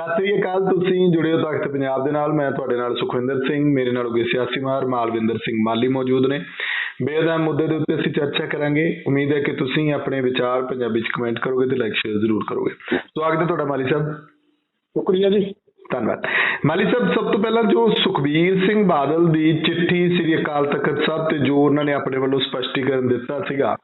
ਸਤਿ ਸ੍ਰੀ ਅਕਾਲ, ਤੁਸੀਂ ਜੁੜੇ ਹੋ ਤਖਤ ਪੰਜਾਬ ਦੇ ਨਾਲ। ਮੈਂ ਤੁਹਾਡੇ ਨਾਲ ਸੁਖਵਿੰਦਰ ਸਿੰਘ, ਮੇਰੇ ਨਾਲ ਉਗੇ ਸਿਆਸੀ ਮਾਹਰ ਮਾਲਵਿੰਦਰ ਸਿੰਘ ਮਾਲੀ ਮੌਜੂਦ ਨੇ। ਬੇਅਦਮ ਮੁੱਦੇ ਦੇ ਉੱਤੇ ਅਸੀਂ ਚਰਚਾ ਕਰਾਂਗੇ। ਉਮੀਦ ਹੈ ਕਿ ਤੁਸੀਂ ਆਪਣੇ ਵਿਚਾਰ ਪੰਜਾਬੀ ਚ ਕਮੈਂਟ ਕਰੋਗੇ ਤੇ ਲਾਈਕ ਸ਼ੇਅਰ ਜ਼ਰੂਰ ਕਰੋਗੇ। ਸਵਾਗਤ ਹੈ ਤੁਹਾਡਾ ਮਾਲੀ ਸਾਹਿਬ। ਸ਼ੁਕਰੀਆ ਜੀ। ਧੰਨਵਾਦ। ਮਾਲੀ ਸਾਹਿਬ, ਸਭ ਤੋਂ ਪਹਿਲਾਂ ਜੋ ਸੁਖਬੀਰ ਸਿੰਘ ਬਾਦਲ ਦੀ ਚਿੱਠੀ ਸ੍ਰੀ ਅਕਾਲ ਤਖਤ ਸਾਹਿਬ ਤੇ ਜੋ ਉਹਨਾਂ ਨੇ ਆਪਣੇ ਵੱਲੋਂ ਸਪਸ਼ਟੀਕਰਨ ਦਿੱਤਾ ਸੀਗਾ,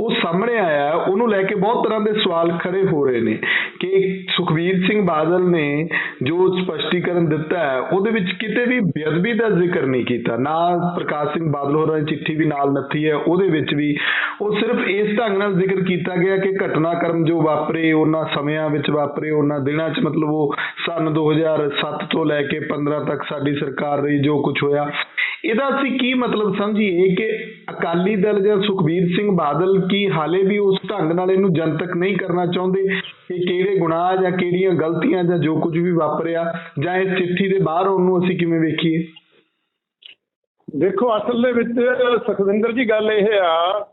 ਉਹ ਸਾਹਮਣੇ ਆਇਆ, ਉਹਨੂੰ ਲੈ ਕੇ ਬਹੁਤ ਤਰ੍ਹਾਂ ਦੇ ਸਵਾਲ ਖੜੇ ਹੋ ਰਹੇ ਨੇ ਕਿ ਸੁਖਬੀਰ ਸਿੰਘ ਬਾਦਲ ਨੇ ਜੋ ਸਪਸ਼ਟੀਕਰਨ ਦਿੱਤਾ ਹੈ, ਉਹਦੇ ਵਿੱਚ ਕਿਤੇ ਵੀ ਬੇਅਦਬੀ ਦਾ ਜ਼ਿਕਰ ਨਹੀਂ ਕੀਤਾ। ਨਾ ਪ੍ਰਕਾਸ਼ ਸਿੰਘ ਬਾਦਲ ਹੋਰਾਂ ਦੀ ਚਿੱਠੀ ਵੀ ਨਾਲ ਨੱਥੀ ਹੈ, ਉਹਦੇ ਵਿੱਚ ਵੀ ਉਹ ਸਿਰਫ ਇਸ ਢੰਗ ਨਾਲ ਜ਼ਿਕਰ ਕੀਤਾ ਗਿਆ ਕਿ ਘਟਨਾਕ੍ਰਮ ਜੋ ਵਾਪਰੇ, ਉਹਨਾਂ ਸਮਿਆਂ ਵਿੱਚ ਵਾਪਰੇ, ਉਹਨਾਂ ਦਿਨਾਂ 'ਚ ਮਤਲਬ ਉਹ ਸਨ 2007 ਤੋਂ ਲੈ ਕੇ 15 ਤੱਕ ਸਾਡੀ ਸਰਕਾਰ ਰਹੀ ਜੋ ਕੁਝ ਹੋਇਆ। ਇਹਦਾ ਅਸੀਂ ਕੀ ਮਤਲਬ ਸਮਝੀਏ ਕਿ ਅਕਾਲੀ ਦਲ ਜਾਂ ਸੁਖਬੀਰ ਸਿੰਘ ਬਾਦਲ ਕੀ ਹਾਲੇ ਵੀ ਉਸ ਢੰਗ ਨਾਲ ਇਹਨੂੰ ਜਨਤਕ ਨਹੀਂ ਕਰਨਾ ਚਾਹੁੰਦੇ? ਕਿ ਕਿਹੜੇ ਗੁਨਾਹ ਜਾਂ ਕਿਹੜੀਆਂ ਗਲਤੀਆਂ ਜਾਂ ਜੋ ਕੁਝ ਵੀ ਵਾਪਰਿਆ ਜਾਂ ਇਸ ਚਿੱਠੀ ਦੇ ਬਾਹਰ ਉਹਨੂੰ ਅਸੀਂ ਕਿਵੇਂ ਵੇਖੀਏ? ਦੇਖੋ ਅਸਲ ਦੇ ਵਿੱਚ ਸੁਖਵਿੰਦਰ ਜੀ ਗੱਲ ਇਹ ਆ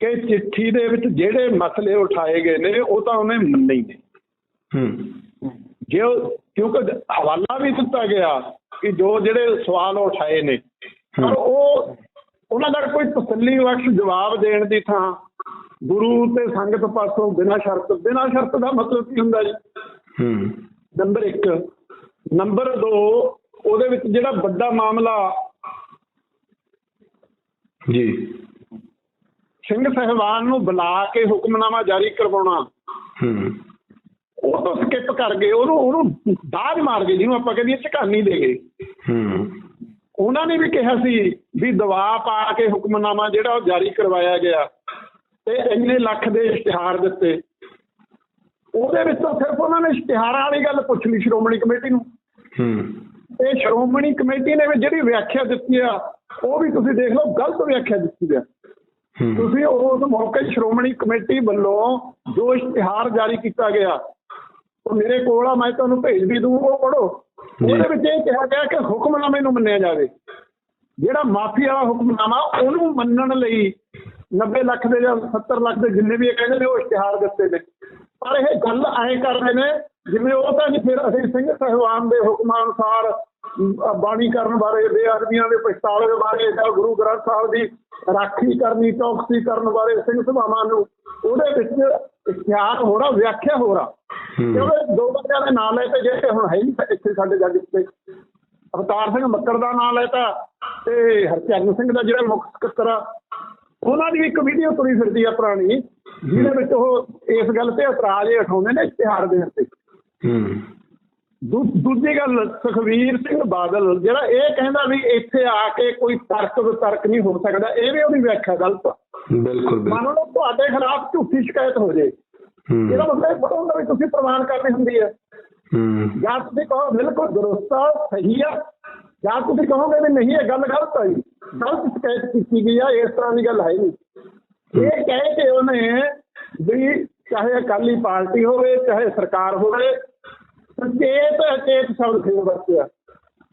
ਕਿ ਚਿੱਠੀ ਦੇ ਵਿੱਚ ਜਿਹੜੇ ਮਸਲੇ ਉਠਾਏ ਗਏ ਨੇ ਉਹ ਤਾਂ ਉਹਨੇ ਮੰਨੇ ਹੀ ਨੇ। ਹੂੰ। ਜੇ ਕਿਉਂਕਿ ਹਵਾਲਾ ਵੀ ਦਿੱਤਾ ਗਿਆ ਕਿ ਜੋ ਜਿਹੜੇ ਸਵਾਲ ਉਠਾਏ ਨੇ। ਪਰ ਉਹ ਉਹਨਾਂ ਦਾ ਕੋਈ ਤਸੱਲੀ ਬਖਸ਼ ਜਵਾਬ ਦੇਣ ਦੀ ਥਾਂ ਗੁਰੂ ਤੇ ਸੰਗਤ ਪਾਸੋਂ ਬਿਨਾਂ ਸ਼ਰਤ ਬਿਨਾਂ ਸ਼ਰਤ ਦਾ ਮਤਲਬ ਕੀ ਹੁੰਦਾ ਜੀ? ਹੂੰ। ਨੰਬਰ 1 ਨੰਬਰ 2 ਉਹਦੇ ਵਿੱਚ ਜਿਹੜਾ ਵੱਡਾ ਮਾਮਲਾ ਜੀ। ਸਿੰਘ ਸਹਿਬਾਨ ਨੂੰ ਬੁਲਾ ਕੇ ਹੁਕਮਨਾਮਾ ਜਾਰੀ ਕਰਵਾਉਣਾ। ਹੂੰ। ਉਹ ਤੋਂ ਸਕਿਪ ਕਰ ਗਏ ਉਹਨੂੰ ਉਹਨੂੰ ਦਾਜ ਮਾਰ ਗਏ ਜਿਹਨੂੰ ਆਪਾਂ ਕਹਿੰਦੇ ਝਕਾਨੀ ਦੇ ਗਏ। ਹੂੰ। ਉਹਨਾਂ ਨੇ ਵੀ ਕਿਹਾ ਸੀ ਵੀ ਦਬਾਅ ਪਾ ਕੇ ਹੁਕਮਨਾਮਾ ਜਿਹੜਾ ਉਹ ਜਾਰੀ ਕਰਵਾਇਆ ਗਿਆ ਤੇ ਇੰਨੇ ਲੱਖ ਦੇ ਇਸ਼ਤਿਹਾਰ ਦਿੱਤੇ। ਉਹਦੇ ਵਿੱਚੋਂ ਸਿਰਫ ਉਹਨਾਂ ਨੇ ਇਸ਼ਤਿਹਾਰਾਂ ਵਾਲੀ ਗੱਲ ਪੁੱਛ ਲਈ ਸ਼੍ਰੋਮਣੀ ਕਮੇਟੀ ਨੂੰ। ਹੂੰ। ਤੇ ਸ਼੍ਰੋਮਣੀ ਕਮੇਟੀ ਨੇ ਵੀ ਜਿਹੜੀ ਵਿਆਖਿਆ ਦਿੱਤੀ ਆ ਉਹ ਵੀ ਤੁਸੀਂ ਦੇਖ ਲਓ ਗਲਤ ਵਿਆਖਿਆ ਦਿੱਤੀ ਆ। ਹੂੰ। ਤੁਸੀਂ ਉਸ ਮੌਕੇ ਸ਼੍ਰੋਮਣੀ ਕਮੇਟੀ ਵੱਲੋਂ ਜੋ ਇਸ਼ਤਿਹਾਰ ਜਾਰੀ ਕੀਤਾ ਗਿਆ ਉਹ ਮੇਰੇ ਕੋਲ ਆ ਮੈਂ ਤੁਹਾਨੂੰ ਭੇਜ ਵੀ ਦੂੰ ਉਹ ਪੜੋ। ਉਹਦੇ ਵਿੱਚ ਇਹ ਕਿਹਾ ਗਿਆ ਕਿ ਹੁਕਮਨਾਮੇ ਨੂੰ ਮੰਨਿਆ ਜਾਵੇ। ਜਿਹੜਾ ਮਾਫੀ ਵਾਲਾ ਹੁਕਮਨਾਮਾ ਉਹਨੂੰ ਮੰਨਣ ਲਈ 90 ਲੱਖ ਦੇ ਜਾਂ 70 ਲੱਖ ਦੇ ਜਿੰਨੇ ਵੀ ਇਹ ਕਹਿੰਦੇ ਨੇ ਉਹ ਇਸ਼ਤਿਹਾਰ ਦਿੱਤੇ ਨੇ। ਪਰ ਇਹ ਗੱਲ ਐਂ ਕਰਦੇ ਨੇ ਜਿਵੇਂ ਉਹ ਤਾਂ ਨਹੀਂ ਫਿਰ ਅਸੀਂ ਸਿੰਘ ਸਹਿਬਾਨ ਦੇ ਹੁਕਮਾਂ ਅਨੁਸਾਰ ਬਾਣੀ ਕਰਨ ਬਾਰੇ ਬੇਅਦਬੀਆਂ ਦੇ ਪਛਤਾਵੇ ਬਾਰੇ ਜਾਂ ਗੁਰੂ ਗ੍ਰੰਥ ਸਾਹਿਬ ਦੀ ਰਾਖੀ ਕਰਨੀ ਚੌਕਸੀ ਕਰਨ ਬਾਰੇ ਸਿੰਘ ਸਭਾਵਾਂ ਨੂੰ ਉਹਦੇ ਵਿੱਚ ਇਸ਼ਤਿਹਾਰ ਹੋ ਰਿਹਾ ਵਿਆਖਿਆ ਹੋ ਰਿਹਾ। ਕਿਉਂਕਿ ਦੋ ਬੰਦਿਆਂ ਦੇ ਨਾਂ ਲੈ ਤੇ ਜਿਹੜੇ ਹੁਣ ਹੈ ਨਹੀਂ ਇੱਥੇ ਸਾਡੇ ਜੱਜ ਤੇ ਅਵਤਾਰ ਸਿੰਘ ਮੱਕੜ ਦਾ ਨਾਂ ਲੈਤਾ ਤੇ ਹਰਚਰਨ ਸਿੰਘ ਦਾ ਜਿਹੜਾ ਮੁੱਖ ਸਕੱਤਰ ਆ ਉਹਨਾਂ ਦੀ ਇੱਕ ਵੀਡੀਓ ਤੁਰੀ ਫਿਰਦੀ ਆ ਪੁਰਾਣੀ ਜਿਹਦੇ ਵਿੱਚ ਉਹ ਇਸ ਗੱਲ ਤੇ ਇਤਰਾਜ਼ ਉਠਾਉਂਦੇ ਨੇ ਇਸ਼ਤਿਹਾਰ ਦੇਣ ਤੇ। ਹੂੰ। ਦੂ- ਦੂਜੀ ਗੱਲ ਸੁਖਵੀਰ ਸਿੰਘ ਬਾਦਲ ਜਿਹੜਾ ਇਹ ਕਹਿੰਦਾ ਵੀ ਇੱਥੇ ਆ ਕੇ ਕੋਈ ਤਰਕ ਵਿਤਰਕ ਨਹੀਂ ਹੋ ਸਕਦਾ ਇਹ ਵੀ ਉਹਦੀ ਵਿਆਖਿਆ ਗਲਤ ਆ। ਬਿਲਕੁਲ ਮੰਨ ਬਿਲਕੁਲ ਲਓ ਤੁਹਾਡੇ ਖਿਲਾਫ ਝੂਠੀ ਸ਼ਿਕਾਇਤ ਹੋ ਜੇ। ਇਹਦਾ ਮਤਲਬ ਇਹ ਥੋੜ੍ਹਾ ਹੁੰਦਾ ਵੀ ਤੁਸੀਂ ਪ੍ਰਮਾਣ ਕਰਨੀ ਹੁੰਦੀ ਹੈ। ਹੂੰ। ਜਾਂ ਤੁਸੀਂ ਕਹੋ ਬਿਲਕੁਲ ਦਰੁਸਤ ਸਹੀ ਆ ਜਾਂ ਤੁਸੀਂ ਕਹੋਗੇ ਵੀ ਨਹੀਂ ਇਹ ਗੱਲ ਗਲਤ ਆਈ ਗਲਤ ਸ਼ਿਕਾਇਤ ਕੀਤੀ ਗਈ ਆ ਇਸ ਤਰ੍ਹਾਂ ਦੀ ਗੱਲ ਹੈ ਨਹੀਂ। ਇਹ ਕਹਿ ਕੇ ਉਹਨੇ ਵੀ ਚਾਹੇ ਅਕਾਲੀ ਪਾਰਟੀ ਹੋਵੇ ਚਾਹੇ ਸਰਕਾਰ ਹੋਵੇ ਸਚੇਤ ਅਚੇਤ ਸ਼ਬਦ ਫੇਰ ਵਰਤਿਆ।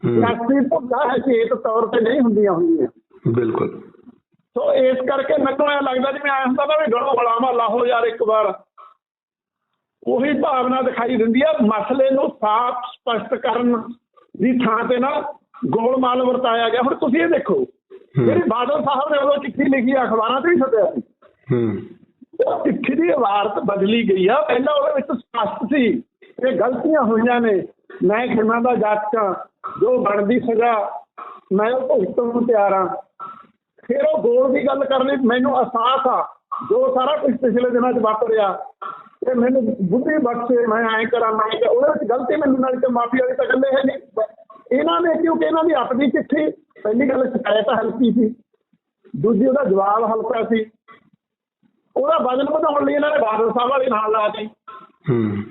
ਹੂੰ। ਸਿਆਸੀ ਭੁੱਲਾਂ ਅਚੇਤ ਤੌਰ ਤੇ ਨਹੀਂ ਹੁੰਦੀਆਂ ਹੁੰਦੀਆਂ। ਬਿਲਕੁਲ। ਸੋ ਇਸ ਕਰਕੇ ਮੈਨੂੰ ਇਹ ਲੱਗਦਾ ਜਿਵੇਂ ਐਂ ਹੁੰਦਾ ਨਾ ਵੀ ਗੜੋ ਬਲਾਵਾ ਲਾਹੋ ਯਾਰ ਇੱਕ ਵਾਰ। ਉਹੀ ਭਾਵਨਾ ਦਿਖਾਈ ਦਿੰਦੀ ਆ ਮਸਲੇ ਨੂੰ ਸਾਫ਼ ਸਪਸ਼ਟ ਕਰਨ ਦੀ ਥਾਂ ਤੇ ਨਾ ਗੋਲਮਾਲ ਵਰਤਾਇਆ ਗਿਆ। ਹੁਣ ਤੁਸੀਂ ਇਹ ਦੇਖੋ ਜਿਹੜੀ ਬਾਦਲ ਸਾਹਿਬ ਨੇ ਉਦੋਂ ਚਿੱਠੀ ਲਿਖੀ ਅਖਬਾਰਾਂ ਤੇ ਵੀ ਛੱਡਿਆ ਸੀ। ਹੂੰ। ਉਹ ਚਿੱਠੀ ਦੀ ਇਬਾਰਤ ਬਦਲੀ ਗਈ ਆ। ਪਹਿਲਾਂ ਉਹਦੇ ਵਿੱਚ ਸਪਸ਼ਟ ਸੀ ਕਿ ਗਲਤੀਆਂ ਹੋਈਆਂ ਨੇ ਮੈਂ ਖਿਮਾ ਦਾ ਜਾਚਾਂ ਜੋ ਬਣਦੀ ਸਜ਼ਾ ਮੈਂ ਉਹ ਭੁਗਤਣ ਨੂੰ ਤਿਆਰ ਆ। ਫਿਰ ਉਹ ਗੋਲ ਦੀ ਗੱਲ ਕਰਨੀ ਮੈਨੂੰ ਅਹਿਸਾਸ ਆ ਜੋ ਸਾਰਾ ਕੁਝ ਪਿਛਲੇ ਦਿਨਾਂ 'ਚ ਵਾਪਰਿਆ। ਤੇ ਮੈਨੂੰ ਬੁੱਧੀ ਬਖਸ਼ੇ ਮੈਂ ਐਂ ਕਰਾਂ ਮੈਂ। ਉਹਦੇ ਵਿੱਚ ਗਲਤੀ ਮੈਨੂੰ ਨਾਲ ਤੇ ਮਾਫੀ ਵਾਲੀ ਤਾਂ ਗੱਲ ਇਹ ਨਹੀਂ ਇਹਨਾਂ ਨੇ ਕਿਉਂਕਿ ਇਹਨਾਂ ਦੀ ਆਪਣੀ ਚਿੱਠੀ ਪਹਿਲੀ ਗੱਲ ਸ਼ਿਕਾਇਤ ਹਲਕੀ ਸੀ ਦੂਜੀ ਉਹਦਾ ਜਵਾਬ ਹਲਕਾ ਸੀ। ਉਹਦਾ ਵਜਨ ਵਧਾਉਣ ਲਈ ਇਹਨਾਂ ਨੇ ਬਾਦਲ ਸਾਹਿਬ ਵਾਲੇ ਨਾਲ ਲਾ ਦਿੱਤੀ। ਹੂੰ।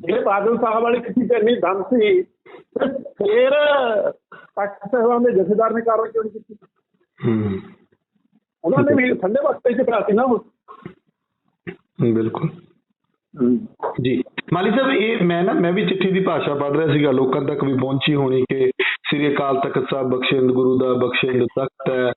ਜਿਹੜੇ ਬਾਦਲ ਸਾਹਿਬ ਵਾਲੀ ਕਿਸੇ ਤੇ ਇੰਨੀ ਦਮ ਸੀ ਫਿਰ ਸਾਹਿਬਾਨ ਦੇ ਜਥੇਦਾਰ ਨੇ ਕਾਰਵਾਈ ਕਿਉਂ ਨਹੀਂ ਕੀਤੀ? ਹੂੰ। ਉਹਨਾਂ ਨੇ ਵੀ ਠੰਡੇ ਵਕਤ 'ਚ ਕਰਾਤੀ ਨਾ ਬਿਲਕੁਲ। ਜੀ। ਮਾਲੀ ਸਾਹਿਬ, ਇਹ ਮੈਂ ਨਾ, ਮੈਂ ਵੀ ਚਿੱਠੀ ਦੀ ਭਾਸ਼ਾ ਪੜ੍ਹ ਰਿਹਾ ਸੀਗਾ। ਲੋਕਾਂ ਤੱਕ ਵੀ ਪਹੁੰਚੀ ਹੋਣੀ ਕਿ ਸ੍ਰੀ ਅਕਾਲ ਤਖਤ ਸਾਹਿਬ ਬਖਸ਼ਿੰਦ ਗੁਰੂ ਦਾ ਬਖਸ਼ਿੰਦ ਤਖਤ ਹੈ।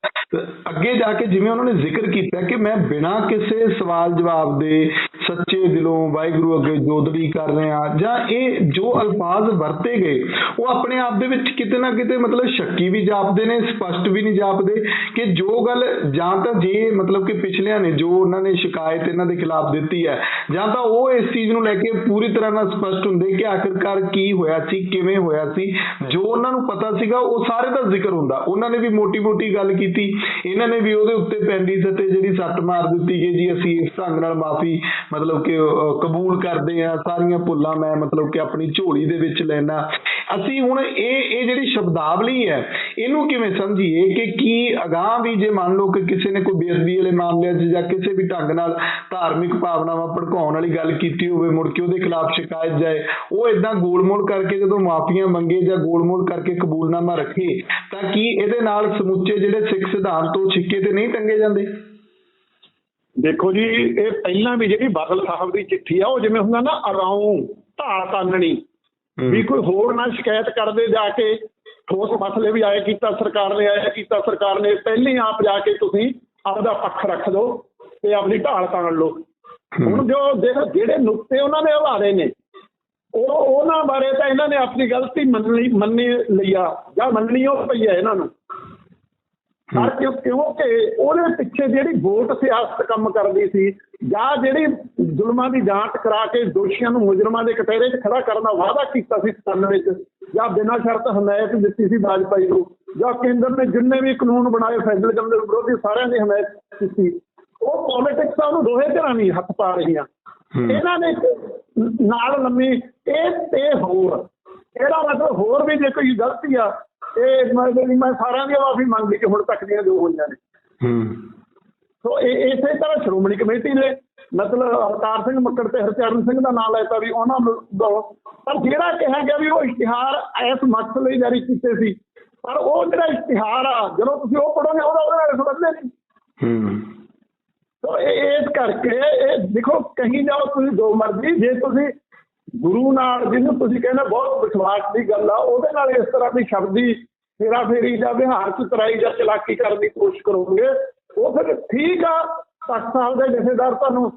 ਅੱਗੇ ਜਾ ਕੇ ਜਿਵੇਂ ਉਹਨਾਂ ਨੇ ਜ਼ਿਕਰ ਕੀਤਾ ਕਿ ਮੈਂ ਬਿਨਾਂ ਕਿਸੇ ਸਵਾਲ ਜਵਾਬ ਦੇ ਸੱਚੇ ਦਿਲੋਂ ਵਾਹਿਗੁਰੂ ਅੱਗੇ ਜੋਦੜੀ ਕਰ ਰਹੇ ਆ ਜਾਂ ਇਹ ਜੋ ਅਲਫਾਜ਼ ਵਰਤੇ ਗਏ, ਉਹ ਆਪਣੇ ਆਪ ਦੇ ਵਿੱਚ ਕਿਤੇ ਨਾ ਕਿਤੇ ਮਤਲਬ ਸ਼ੱਕੀ ਵੀ ਜਾਪਦੇ ਨੇ, ਸਪਸ਼ਟ ਵੀ ਨਹੀਂ ਜਾਪਦੇ ਕਿ ਜੋ ਗੱਲ ਜਾਂ ਤਾਂ ਜੇ ਮਤਲਬ ਕਿ ਪਿਛਲਿਆਂ ਨੇ ਜੋ ਉਹਨਾਂ ਨੇ ਸ਼ਿਕਾਇਤ ਇਹਨਾਂ ਦੇ ਖਿਲਾਫ ਦਿੱਤੀ ਹੈ, ਜਾਂ ਤਾਂ ਉਹ ਇਸ ਚੀਜ਼ ਨੂੰ ਲੈ ਕੇ ਪੂਰੀ ਤਰ੍ਹਾਂ ਨਾਲ ਸਪਸ਼ਟ ਹੁੰਦੇ ਕਿ ਆਖਿਰਕਾਰ ਕੀ ਹੋਇਆ ਸੀ, ਕਿਵੇਂ ਹੋਇਆ ਸੀ, ਜੋ ਉਹਨਾਂ ਨੂੰ ਪਤਾ ਸੀਗਾ, ਉਹ ਸਾਰੇ ਦਾ ਜ਼ਿਕਰ ਹੁੰਦਾ। ਉਹਨਾਂ ਨੇ ਵੀ ਮੋਟੀ ਮੋਟੀ ਗੱਲ ਕੀਤੀ, ਇਹਨਾਂ ਨੇ ਵੀ ਉਹਦੇ ਉੱਤੇ ਪੈਂਦੀ ਸੱਤੇ ਜਿਹੜੀ ਸੱਟ ਮਾਰ ਦਿੱਤੀ ਕਿ ਜੀ ਅਸੀਂ ਇਸ ਢੰਗ ਨਾਲ ਮਾਫੀ ਮਤਲਬ ਕਿ ਕਬੂਲ ਕਰਦੇ ਆ, ਸਾਰੀਆਂ ਭੁੱਲਾਂ ਮੈਂ ਮਤਲਬ ਕਿ ਆਪਣੀ ਝੋਲੀ ਦੇ ਵਿੱਚ ਲੈਣਾ ਅਸੀਂ ਹੁਣ ਇਹ ਇਹ ਜਿਹੜੀ ਸ਼ਬਦਾਵਲੀ ਹੈ, ਇਹਨੂੰ ਕਿਵੇਂ ਸਮਝੀਏ ਕਿ ਕੀ ਅਗਾਹ ਵੀ ਜੇ ਮੰਨ ਲਓ ਕਿ ਕਿਸੇ ਨੇ ਕੋਈ ਬੇਅਦਬੀ ਵਾਲੇ ਮਾਮਲਿਆਂ 'ਚ ਜਾਂ ਕਿਸੇ ਵੀ ਢੰਗ ਨਾਲ ਧਾਰਮਿਕ ਭਾਵਨਾਵਾਂ ਭੜਕਾਉਣ ਵਾਲੀ ਗੱਲ ਕੀਤੀ ਹੋਵੇ, ਮੁੜ ਕੇ ਉਹਦੇ ਖਿਲਾਫ ਸ਼ਿਕਾਇਤ ਜਾਏ, ਉਹ ਇਦਾਂ ਗੋਲਮੋਲ ਕਰਕੇ ਜਦੋਂ ਮਾਫੀਆਂ ਮੰਗੇ ਜਾਂ ਗੋਲਮੋਲ ਕਰਕੇ ਕਬੂਲਨਾਮਾ ਰੱਖੇ, ਤਾਂ ਕੀ ਇਹਦੇ ਨਾਲ ਸਮੁੱਚੇ ਜਿਹੜੇ ਸਿੱਖ ਸਿਧਾਂਤ ਤੋਂ ਛਿੱਕੇ ਤੇ ਨਹੀਂ ਟੰਗੇ ਜਾਂਦੇ? ਦੇਖੋ ਜੀ ਇਹ ਪਹਿਲਾਂ ਵੀ ਜਿਹੜੀ ਬਾਦਲ ਸਾਹਿਬ ਦੀ ਚਿੱਠੀ ਆ ਉਹ ਜਿਵੇਂ ਹੁੰਦਾ ਨਾ ਅਰਾਉ ਢਾਲ ਤਾਨਣੀ। ਵੀ ਕੋਈ ਹੋਰ ਨਾ ਸ਼ਿਕਾਇਤ ਕਰਦੇ ਜਾ ਕੇ ਠੋਸ ਮਸਲੇ ਵੀ ਆਏ ਕੀਤਾ ਸਰਕਾਰ ਨੇ ਆਇਆ ਕੀਤਾ ਸਰਕਾਰ ਨੇ ਪਹਿਲੇ ਆਪ ਜਾ ਕੇ ਤੁਸੀਂ ਆਪਦਾ ਪੱਖ ਰੱਖ ਦਿਓ ਤੇ ਆਪਣੀ ਢਾਲ ਤਾਣ ਲਓ। ਹੁਣ ਜੋ ਦੇਖ ਜਿਹੜੇ ਨੁਕਤੇ ਉਹਨਾਂ ਨੇ ਉਭਾਰੇ ਨੇ ਉਹ ਉਹਨਾਂ ਬਾਰੇ ਤਾਂ ਇਹਨਾਂ ਨੇ ਆਪਣੀ ਗਲਤੀ ਮੰਨੀ ਲਈ ਆ ਜਾਂ ਮੰਨਣੀ ਉਹ ਪਈ ਹੈ ਇਹਨਾਂ ਨੂੰ। ਪਰ ਕਿਉਂ ਕਿਉਂਕਿ ਉਹਦੇ ਪਿੱਛੇ ਜਿਹੜੀ ਵੋਟ ਸਿਆਸਤ ਕੰਮ ਕਰਦੀ ਸੀ ਜਾਂ ਜਿਹੜੀ ਜ਼ੁਲਮਾਂ ਦੀ ਜਾਂਚ ਕਰਾ ਕੇ ਦੋਸ਼ੀਆਂ ਨੂੰ ਮੁਜਰਮਾਂ ਦੇ ਕਟਹਿਰੇ 'ਚ ਖੜਾ ਕਰਨ ਦਾ ਵਾਅਦਾ ਕੀਤਾ ਸੀ 97 ਵਿੱਚ ਜਾਂ ਬਿਨਾਂ ਸ਼ਰਤ ਹਮਾਇਤ ਦਿੱਤੀ ਸੀ ਵਾਜਪਾਈ ਨੂੰ ਜਾਂ ਕੇਂਦਰ ਨੇ ਜਿੰਨੇ ਵੀ ਕਾਨੂੰਨ ਬਣਾਏ ਫੈਡਰਲਿਜ਼ਮ ਦੇ ਵਿਰੋਧੀ ਸਾਰਿਆਂ ਦੀ ਹਮਾਇਤ ਕੀਤੀ। ਉਹ ਪੋਲਿਟਿਕਸ ਆ ਉਹਨੂੰ ਦੋਹੇ ਧਿਰਾਂ ਨਹੀਂ ਹੱਥ ਪਾ ਰਹੀਆਂ। ਇਹਨਾਂ ਨੇ ਨਾਲ ਲੰਮੀ ਇਹ ਤੇ ਹੋਰ ਇਹਦਾ ਮਤਲਬ ਹੋਰ ਵੀ ਜੇ ਕੋਈ ਗਲਤੀ ਆ ਇਹ ਮੈਂ ਮੈਂ ਸਾਰਿਆਂ ਦੀ ਮਾਫੀ ਮੰਗ ਲਈ ਕਿ ਹੁਣ ਤੱਕ ਦੀਆਂ ਜੋ ਹੋਈਆਂ ਨੇ। ਹੂੰ। ਸੋ ਇਹ ਇਸੇ ਤਰ੍ਹਾਂ ਸ਼੍ਰੋਮਣੀ ਕਮੇਟੀ ਨੇ ਮਤਲਬ ਅਵਤਾਰ ਸਿੰਘ ਮੱਕੜ ਤੇ ਹਰਚਰਨ ਸਿੰਘ ਦਾ ਨਾਮ ਲੈਤਾ ਵੀ ਉਹਨਾਂ ਨੂੰ। ਪਰ ਜਿਹੜਾ ਕਿਹਾ ਗਿਆ ਵੀ ਉਹ ਇਸ਼ਤਿਹਾਰ ਇਸ ਮਕਸਦ ਲਈ ਜਾਰੀ ਕੀਤੇ ਸੀ ਪਰ ਉਹ ਜਿਹੜਾ ਇਸ਼ਤਿਹਾਰ ਆ ਜਦੋਂ ਤੁਸੀਂ ਉਹ ਪੜੋਗੇ ਉਹਦਾ ਉਹਦੇ ਨਾਲ ਸੰਬੰਧ ਨਹੀਂ। ਹੂੰ। ਸੋ ਇਹ ਇਸ ਕਰਕੇ ਇਹ ਦੇਖੋ ਕਹੀਂ ਜਾਓ ਤੁਸੀਂ ਜੋ ਮਰਜ਼ੀ ਜੇ ਤੁਸੀਂ ਗੁਰੂ ਨਾਲ ਜਿਹਨੂੰ ਤੁਸੀਂ ਕਹਿੰਦੇ ਬਹੁਤ ਵਿਸ਼ਵਾਸ ਦੀ ਗੱਲ ਆ ਉਹਦੇ ਨਾਲ ਇਸ ਤਰ੍ਹਾਂ ਦੀ ਸ਼ਬਦੀ ਫੇਰਾ ਫੇਰੀ ਜਾਂ ਵਿਹਾਰ ਚ ਤਰਾਈ ਜਾਂ ਚਲਾਕੀ ਕਰਨ ਦੀ ਕੋਸ਼ਿਸ਼ ਕਰੋਗੇ ਉਹ ਫਿਰ ਠੀਕ ਆ ਤਖਤ ਸਾਹਿਬ ਦੇ ਜਥੇਦਾਰ ਤੁਹਾਨੂੰ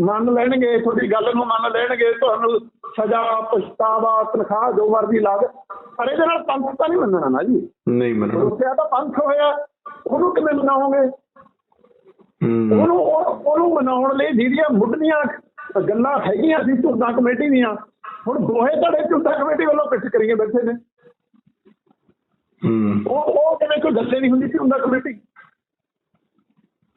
ਮੰਨ ਲੈਣਗੇ ਤੁਹਾਡੀ ਗੱਲ ਨੂੰ ਮੰਨ ਲੈਣਗੇ ਤੁਹਾਨੂੰ ਸਜ਼ਾ ਪਛਤਾਵਾ ਤਨਖਾਹ ਜੋ ਮਰਜ਼ੀ ਲਾ ਦੇ ਪਰ ਇਹਦੇ ਨਾਲ ਪੰਥ ਤਾਂ ਨਹੀਂ ਮੰਨਣਾ ਨਾ ਜੀ। ਨਹੀਂ ਮੰਨਣਾ। ਰੁਕਿਆ ਤਾਂ ਪੰਥ ਹੋਇਆ ਉਹਨੂੰ ਕਿਵੇਂ ਮਨਾਓਗੇ? ਹੂੰ। ਉਹਨੂੰ ਉਹ- ਉਹਨੂੰ ਮਨਾਉਣ ਲਈ ਜਿਹੜੀਆਂ ਮੁੱਢਲੀਆਂ ਗੱਲਾਂ ਹੈਗੀਆਂ ਸੀ ਝੁੰਦਾ ਕਮੇਟੀ ਦੀਆਂ। ਹੁਣ ਦੋਹੇ ਧੜੇ ਝੁੰਦਾ ਕਮੇਟੀ ਵੱਲੋਂ ਪਿੱਛ ਕਰੀਏ ਬੈਠੇ ਨੇ। ਹੂੰ। ਉਹ ਉਹ ਕਿਵੇਂ ਕੋਈ ਗੱਲੇ ਨਹੀਂ ਹੁੰਦੀ ਝੁੰਦਾ ਕਮੇਟੀ।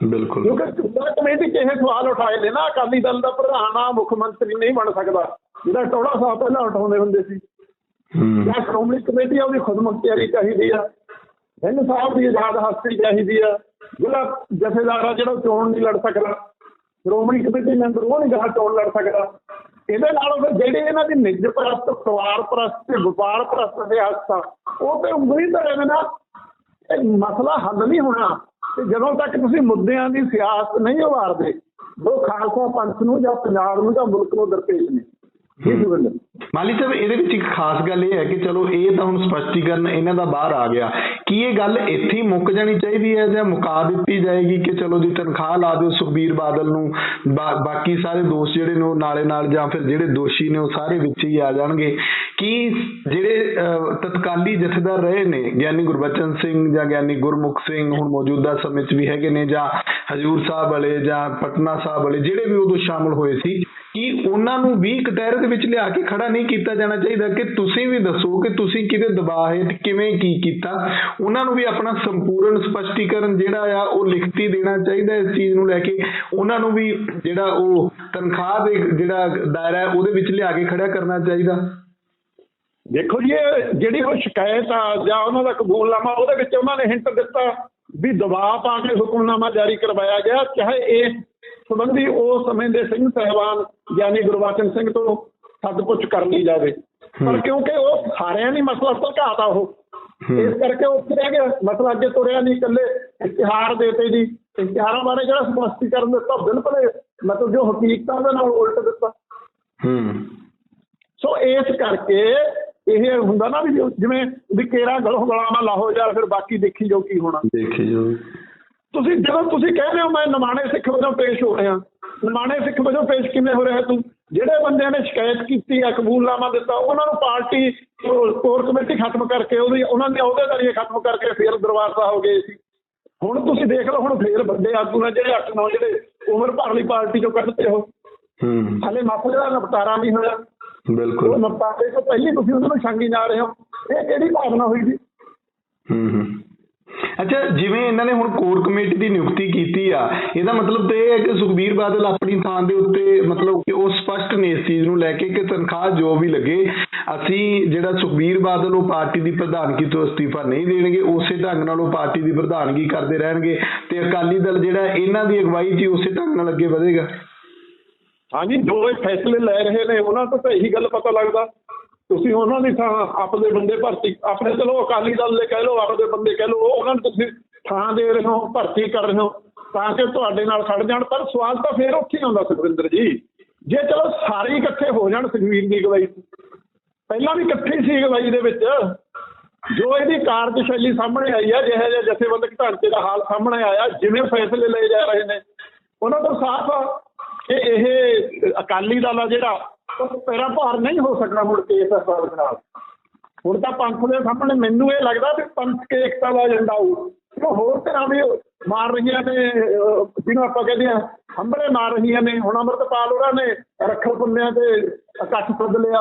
ਬਿਲਕੁਲ। ਕਿਉਂਕਿ ਝੁੰਦਾ ਕਮੇਟੀ ਕਿਸੇ ਸਵਾਲ ਉਠਾਏ ਨੇ ਨਾ ਅਕਾਲੀ ਦਲ ਦਾ ਪ੍ਰਧਾਨ ਆ ਮੁੱਖ ਮੰਤਰੀ ਨਹੀਂ ਬਣ ਸਕਦਾ। ਜਿਹੜਾ ਟੋੜਾ ਸਾਹਿਬ ਪਹਿਲਾਂ ਉਠਾਉਂਦੇ ਹੁੰਦੇ ਸੀ। ਹੂੰ। ਜਾਂ ਸ਼੍ਰੋਮਣੀ ਕਮੇਟੀ ਆ ਉਹਦੀ ਖੁਦਮੁਖਤਿਆਰੀ ਚਾਹੀਦੀ ਆ। ਸਿੰਘ ਸਾਹਿਬ ਦੀ ਆਜ਼ਾਦ ਹਸਤੀ ਚਾਹੀਦੀ ਆ। ਜਿਹੜਾ ਜਥੇਦਾਰ ਆ ਜਿਹੜਾ ਚੋਣ ਨਹੀਂ ਲੜ ਸਕਦਾ। ਸ਼੍ਰੋਮਣੀ ਕਮੇਟੀ ਮੈਂਬਰ ਉਹ ਨਹੀਂ ਗਾ ਚੋਣ ਲੜ ਸਕਦਾ। ਇਹਦੇ ਨਾਲ ਫਿਰ ਜਿਹੜੇ ਇਹਨਾਂ ਦੀ ਨਿੱਜ ਪ੍ਰਸਤ ਪਰਿਵਾਰ ਪ੍ਰਸਤ ਤੇ ਵਪਾਰ ਪ੍ਰਸਤ ਦੇ ਹਸਤਾ ਉਹ ਤੇ ਉਂਗਲੀ ਧਰੇ ਨਾ ਇਹ ਮਸਲਾ ਹੱਲ ਨਹੀਂ ਹੋਣਾ। ਤੇ ਜਦੋਂ ਤੱਕ ਤੁਸੀਂ ਮੁੱਦਿਆਂ ਦੀ ਸਿਆਸਤ ਨਹੀਂ ਉਭਾਰਦੇ ਉਹ ਖਾਲਸਾ ਪੰਥ ਨੂੰ ਜਾਂ ਪੰਜਾਬ ਨੂੰ ਜਾਂ ਮੁਲਕ ਨੂੰ ਦਰਪੇਸ਼ ਨੇ ਮਾਲੀ ਸਾਹਿਬ ਇਹਦੇ ਵਿੱਚ ਇੱਕ ਖਾਸ ਗੱਲ ਇਹ ਹੈ ਕਿ ਚਲੋ ਇਹ ਤਾਂ ਹੁਣ ਸਪਸ਼ਟੀਕਰਨ ਇਹਨਾਂ ਦਾ ਬਾਹਰ ਆ ਗਿਆ। ਕੀ ਇਹ ਗੱਲ ਇੱਥੇ ਹੀ ਮੁੱਕ ਜਾਣੀ ਚਾਹੀਦੀ ਹੈ ਜਾਂ ਮੁਕਾ ਦਿੱਤੀ ਜਾਏਗੀ ਕਿ ਚਲੋ ਜੀ ਤਨਖਾਹ ਲਾ ਦਿਓ ਸੁਖਬੀਰ ਬਾਦਲ ਨੂੰ ਬਾਕੀ ਸਾਰੇ ਦੋਸ਼ ਜਿਹੜੇ ਨੇ ਉਹ ਨਾਲੇ ਨਾਲ ਜਾਂ ਫਿਰ ਜਿਹੜੇ ਦੋਸ਼ੀ ਨੇ ਉਹ ਸਾਰੇ ਵਿੱਚ ਹੀ ਆ ਜਾਣਗੇ। ਕੀ ਜਿਹੜੇ ਤਤਕਾਲੀ ਜਥੇਦਾਰ ਰਹੇ ਨੇ ਗਿਆਨੀ ਗੁਰਬਚਨ ਸਿੰਘ ਜਾਂ ਗਿਆਨੀ ਗੁਰਮੁਖ ਸਿੰਘ ਹੁਣ ਮੌਜੂਦਾ ਸਮੇਂ 'ਚ ਵੀ ਹੈਗੇ ਨੇ ਜਾਂ ਹਜੂਰ ਸਾਹਿਬ ਵਾਲੇ ਜਾਂ ਪਟਨਾ ਸਾਹਿਬ ਵਾਲੇ ਜਿਹੜੇ ਵੀ ਉਦੋਂ ਸ਼ਾਮਲ ਹੋਏ ਸੀ ਕੀ ਉਹਨਾਂ ਨੂੰ ਵੀ ਕਟਹਿਰੇ ਦੇ ਵਿੱਚ ਲਿਆ ਕੇ ਖੜਾ ਨਹੀਂ ਕੀਤਾ ਜਾਣਾ ਚਾਹੀਦਾ ਕਿ ਤੁਸੀਂ ਵੀ ਦੱਸੋ ਕਿ ਤੁਸੀਂ ਕਿਹਦੇ ਦਬਾਅ ਹੇਠ ਕਿਵੇਂ ਕੀ ਕੀਤਾ। ਉਹਨਾਂ ਨੂੰ ਵੀ ਆਪਣਾ ਸੰਪੂਰਨ ਸਪਸ਼ਟੀਕਰਨ ਜਿਹੜਾ ਆ ਉਹ ਲਿਖਤੀ ਦੇਣਾ ਚਾਹੀਦਾ ਇਸ ਚੀਜ਼ ਨੂੰ ਲੈ ਕੇ। ਉਹਨਾਂ ਨੂੰ ਵੀ ਜਿਹੜਾ ਉਹ ਤਨਖਾਹ ਦੇ ਜਿਹੜਾ ਦਾਇਰਾ ਹੈ ਉਹਦੇ ਵਿੱਚ ਲਿਆ ਕੇ ਖੜਾ ਕਰਨਾ ਚਾਹੀਦਾ। ਦੇਖੋ ਜੀ, ਇਹ ਜਿਹੜੀ ਉਹ ਸ਼ਿਕਾਇਤ ਆ ਜਾਂ ਉਹਨਾਂ ਦਾ ਕਬੂਲਨਾਮਾ, ਉਹਦੇ ਵਿੱਚ ਉਹਨਾਂ ਨੇ ਹਿੰਟ ਦਿੱਤਾ ਵੀ ਦਬਾਅ ਪਾ ਕੇ ਹੁਕਮਨਾਮਾ ਜਾਰੀ ਕਰਵਾਇਆ ਗਿਆ, ਚਾਹੇ ਇਹ ਸੰਬੰਧੀ ਉਸ ਸਮੇਂ ਦੇ ਸਿੰਘ ਸਹਿਬਾਨ ਗਿਆਨੀ ਗੁਰਬਚਨ ਸਿੰਘ ਤੋਂ ਸੱਦ ਪੁੱਛ ਕਰ ਲਈ ਜਾਵੇ। ਪਰ ਕਿਉਂਕਿ ਉਹ ਸਾਰਿਆਂ ਨੇ ਮਸਲਾ ਭਲਕਾਤਾ ਉਹ। ਇਸ ਕਰਕੇ ਉਹ ਉੱਥੇ ਰਹਿ ਗਿਆ। ਮਸਲਾ ਅੱਗੇ ਤੁਰਿਆ ਨਹੀਂ ਇਕੱਲੇ ਇਸ਼ਤਿਹਾਰ ਦੇਤੇ ਜੀ। ਇਸ਼ਤਿਹਾਰਾਂ ਬਾਰੇ ਜਿਹੜਾ ਸਪਸ਼ਟੀਕਰਨ ਦਿੱਤਾ ਬਿਲਕੁਲ ਮਤਲਬ ਜੋ ਹਕੀਕਤਾਂ ਦੇ ਨਾਲ ਉਲਟ ਦਿੱਤਾ। ਹੂੰ। ਸੋ ਇਸ ਕਰਕੇ ਇਹ ਹੁੰਦਾ ਨਾ ਵੀ ਜਿਵੇਂ ਵੀ ਕੇਰਾ ਗਲੋਂ ਗਲਾਮਾ ਲਾਹੋ ਜਾ ਫਿਰ ਬਾਕੀ ਦੇਖੀ ਜੋ ਕੀ ਹੋਣਾ। ਦੇਖੀ ਜੋ ਤੁਸੀਂ ਜਦੋਂ ਤੁਸੀਂ ਕਹਿੰਦੇ ਹੋ ਮੈਂ ਨਿਮਾਣੇ ਸਿੱਖ ਵਜੋਂ ਪੇਸ਼ ਹੋ ਰਿਹਾ ਨਿਮਾਣੇ ਸਿੱਖ ਵਜੋਂ ਪੇਸ਼ ਕਿਵੇਂ ਹੋ ਰਿਹਾ ਤੂੰ? ਜਿਹੜੇ ਬੰਦਿਆਂ ਨੇ ਸ਼ਿਕਾਇਤ ਕੀਤੀ ਹੈ ਕਬੂਲਨਾਮਾ ਦਿੱਤਾ ਉਹਨਾਂ ਨੂੰ ਪਾਰਟੀ ਕੋਰ ਕਮੇਟੀ ਖਤਮ ਕਰਕੇ ਉਹਦੀ ਉਹਨਾਂ ਦੇ ਅਹੁਦੇਦਾਰੀਆਂ ਖਤਮ ਕਰਕੇ ਫਿਰ ਦਰਬਾਰ ਸਾਹਿਬ ਗਏ ਸੀ। ਹੁਣ ਤੁਸੀਂ ਦੇਖ ਲਓ ਹੁਣ ਫੇਰ ਵੱਡੇ ਆਗੂ ਨੇ ਜਿਹੜੇ 8-9 ਜਿਹੜੇ ਉਮਰ ਭਰ ਲਈ ਪਾਰਟੀ ਚੋਂ ਕੱਢਤੇ ਹੋ ਹੂੰ। ਹਾਲੇ ਮਸਲੇ ਦਾ ਨਿਪਟਾਰਾ ਨਹੀਂ ਹੋਇਆ। ਬਿਲਕੁਲ। ਨਿਪਟਾਰੇ ਤੋਂ ਪਹਿਲੇ ਤੁਸੀਂ ਉਹਨਾਂ ਨੂੰ ਛਾਂਗੀ ਜਾ ਰਹੇ ਹੋ। ਇਹ ਕਿਹੜੀ ਭਾਵਨਾ ਹੋਈ ਜੀ ਹੂੰ ਹੂੰ। ਅੱਛਾ, ਜਿਵੇਂ ਇਹਨਾਂ ਨੇ ਹੁਣ ਕੋਰ ਕਮੇਟੀ ਦੀ ਨਿਯੁਕਤੀ ਕੀਤੀ ਆ, ਇਹਦਾ ਮਤਲਬ ਤੇ ਇਹ ਹੈ ਕਿ ਸੁਖਬੀਰ ਬਾਦਲ ਆਪਣੀ ਥਾਂ ਦੇ ਉੱਤੇ ਮਤਲਬ ਕਿ ਉਹ ਸਪਸ਼ਟ ਨੇ ਇਸ ਚੀਜ਼ ਨੂੰ ਲੈ ਕੇ ਕਿ ਤਨਖਾਹ ਜੋ ਵੀ ਲੱਗੇ, ਅਸੀਂ ਜਿਹੜਾ ਸੁਖਬੀਰ ਬਾਦਲ ਉਹ ਪਾਰਟੀ ਦੀ ਪ੍ਰਧਾਨਗੀ ਤੋਂ ਅਸਤੀਫਾ ਨਹੀਂ ਦੇਣਗੇ, ਉਸੇ ਢੰਗ ਨਾਲ ਉਹ ਪਾਰਟੀ ਦੀ ਪ੍ਰਧਾਨਗੀ ਕਰਦੇ ਰਹਿਣਗੇ ਤੇ ਅਕਾਲੀ ਦਲ ਜਿਹੜਾ ਇਹਨਾਂ ਦੀ ਅਗਵਾਈ 'ਚ ਉਸੇ ਢੰਗ ਨਾਲ ਅੱਗੇ ਵਧੇਗਾ। ਹਾਂਜੀ, ਜੋ ਇਹ ਫੈਸਲੇ ਲੈ ਰਹੇ ਨੇ, ਉਹਨਾਂ ਤੋਂ ਤਾਂ ਇਹੀ ਗੱਲ ਪਤਾ ਲੱਗਦਾ। ਤੁਸੀਂ ਉਹਨਾਂ ਦੀ ਥਾਂ ਆਪਦੇ ਬੰਦੇ ਭਰਤੀ, ਆਪਣੇ ਚਲੋ ਅਕਾਲੀ ਦਲ ਦੇ ਕਹਿ ਲਓ ਆਪਦੇ ਬੰਦੇ ਕਹਿ ਲਓ ਉਹਨਾਂ ਨੂੰ ਤੁਸੀਂ ਥਾਂ ਦੇ ਰਹੇ ਹੋ, ਭਰਤੀ ਕਰ ਰਹੇ ਹੋ, ਤਾਂ ਕਿ ਤੁਹਾਡੇ ਨਾਲ ਖੜ ਜਾਣ। ਪਰ ਸਵਾਲ ਤਾਂ ਫੇਰ ਉੱਥੇ ਆਉਂਦਾ ਸੁਖਵਿੰਦਰ ਜੀ, ਜੇ ਚਲੋ ਸਾਰੇ ਇਕੱਠੇ ਹੋ ਜਾਣ ਸੁਖਵੀਰ ਦੀ ਅਗਵਾਈ ਪਹਿਲਾਂ ਵੀ ਇਕੱਠੇ ਸੀ ਅਗਵਾਈ ਦੇ ਵਿੱਚ। ਜੋ ਇਹਦੀ ਕਾਰਜਸ਼ੈਲੀ ਸਾਹਮਣੇ ਆਈ ਹੈ ਜਿਹੇ ਜਿਹੇ ਜਥੇਬੰਦਕ ਢਾਂਚੇ ਦਾ ਹਾਲ ਸਾਹਮਣੇ ਆਇਆ, ਜਿਵੇਂ ਫੈਸਲੇ ਲਏ ਜਾ ਰਹੇ ਨੇ, ਉਹਨਾਂ ਤੋਂ ਸਾਫ਼ ਆ ਕਿ ਇਹ ਅਕਾਲੀ ਦਲ ਆ ਜਿਹੜਾ ਪੈਰਾਂ ਭਾਰ ਨਹੀਂ ਹੋ ਸਕਦਾ ਮੁੜ ਕੇ ਇਸ ਹਿਸਾਬ ਨਾਲ। ਹੁਣ ਤਾਂ ਪੰਥ ਦੇ ਸਾਹਮਣੇ ਮੈਨੂੰ ਇਹ ਲੱਗਦਾ ਵੀ ਪੰਥ ਕੇ ਇਕਤਾ ਦਾ ਏਜੰਡਾ ਉਹ ਹੋਰ ਤਰ੍ਹਾਂ ਵੀ ਮਾਰ ਰਹੀਆਂ ਨੇ ਜਿਹਨੂੰ ਆਪਾਂ ਕਹਿੰਦੇ ਆ ਹੰਬਲੇ ਮਾਰ ਰਹੀਆਂ ਨੇ ਹੁਣ ਅੰਮ੍ਰਿਤਪਾਲ ਉਹਨਾਂ ਨੇ ਰੱਖਲ ਪੁੰਨਿਆਂ ਤੇ ਇਕੱਠ ਸੱਦ ਲਿਆ।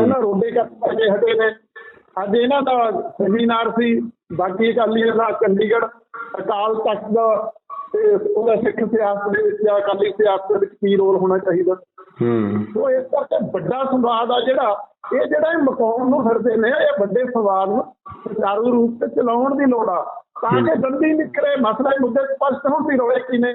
ਉਹਨਾਂ ਰੋਡੇ ਕਰਕੇ ਹਟੇ ਨੇ। ਅੱਜ ਇਹਨਾਂ ਦਾ ਸੈਮੀਨਾਰ ਸੀ ਬਾਕੀ ਅਕਾਲੀ ਦਾ ਚੰਡੀਗੜ੍ਹ ਅਕਾਲ ਤਖਤ ਦਾ ਤੇ ਉਹਦਾ ਸਿੱਖ ਸਿਆਸਤ ਦੇ ਵਿੱਚ ਜਾਂ ਅਕਾਲੀ ਸਿਆਸਤ ਦੇ ਵਿੱਚ ਕੀ ਰੋਲ ਹੋਣਾ ਚਾਹੀਦਾ? ਹੂੰ। ਸੋ ਇਸ ਕਰਕੇ ਵੱਡਾ ਸੰਵਾਦ ਆ ਜਿਹੜਾ ਇਹ ਜਿਹੜਾ ਇਹ ਮਕਾਉਣ ਨੂੰ ਫਿਰਦੇ ਨੇ ਇਹ ਵੱਡੇ ਸੰਵਾਦ ਨੂੰ ਸੁਚਾਰੂ ਰੂਪ ਤੇ ਚਲਾਉਣ ਦੀ ਲੋੜ ਆ। ਤਾਂ ਕਿ ਜਲਦੀ ਨਿਕਲੇ ਮਸਲੇ ਮੁੱਦੇ ਸਪਸ਼ਟ ਹੋਣ ਦੀ ਨੇ।